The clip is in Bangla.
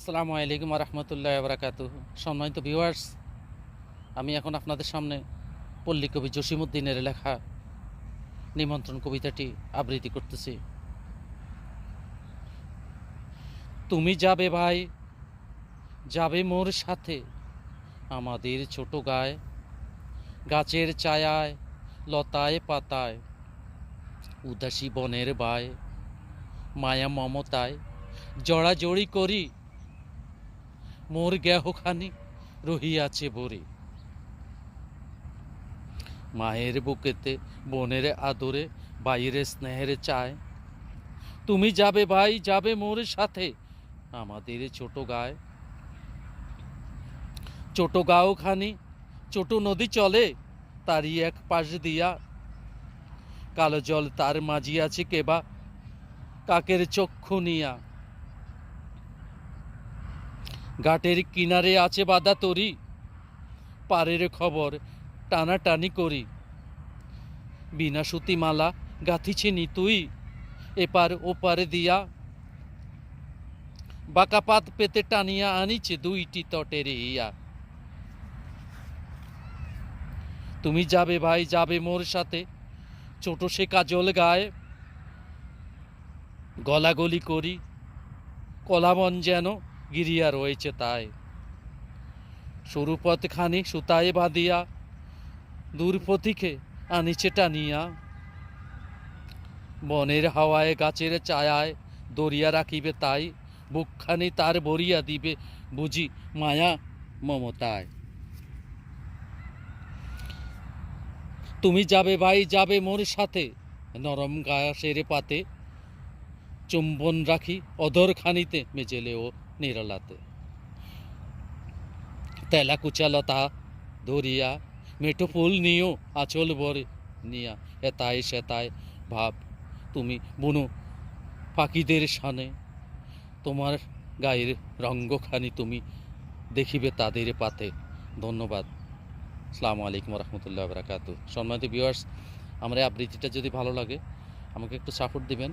আসসালামু আলাইকুম রহমতুল্লাহ বরাকাত সম্মানিত ভিউয়ার্স আমি এখন আপনাদের সামনে পল্লী কবি জসিমুদ্দিনের লেখা নিমন্ত্রণ কবিতাটি আবৃত্তি করতেছি। তুমি যাবে ভাই, যাবে মোর সাথে আমাদের ছোট গায়ে, গাছের ছায়ায়, লতায় পাতায়, উদাসী বনের বায়, মায়া মমতায়, জড়াজড়ি করি মোর গেহখানি রহিয়াছে ভরে। মায়ের বুকেতে, বোনের আদরে বাইরে স্নেহের চায়। তুমি যাবে ভাই, যাবে মোর সাথে, আমাদের ছোট গায়ে। ছোট গাও খানি ছোট নদী চলে, তারই এক পাশ দিয়া। কালো জল তার মাঝি আছে কেবা, কাকের চক্ষু নিয়া। ঘাটের কিনারে আছে বাদা তরি। পারের খবর টানাটানি করি। বিনা সুতিমালা গাথিছে নি তুই। এপার ওপারে দিয়া বাঁকাপাত পেতে টানিয়া আনিছে দুইটি তটের ইয়া। তুমি যাবে ভাই, যাবে মোর সাথে। ছোট সে কাজল গায়ে গলাগলি করি। কলাবন যেন গিরিয়া রয়েছে তাই। সরু পথখানি সুতায় বাঁধিয়া দূর পথিকে আনিছে টানিয়া বনের হাওয়ায়, গাছের ছায়ায় দরিয়া রাখিবে তাই, বুকখানি তার বরিয়া দিবে বুঝি মায়া মমতায়। তুমি যাবে ভাই, যাবে মোর সাথে, নরম গাছের পাতে। চুম্বন রাখি অধর খানিতে মেজেলেও নিরলাতে তেলা কুচালতা ধরিয়া মেঠো ফুল নিও আচল বরে নিয়া এতায় সেতায় ভাব তুমি বুনো পাখিদের সানে তোমার গায়ের রঙ্গখানি তুমি দেখিবে তাদের পাতে ধন্যবাদ আসসালামু আলাইকুম রহমতুল্লাহ বরাকাতু সম্মানিত ভিউয়ার্স আমার এই আবৃত্তিটা যদি ভালো লাগে, আমাকে একটু সাপোর্ট দিবেন।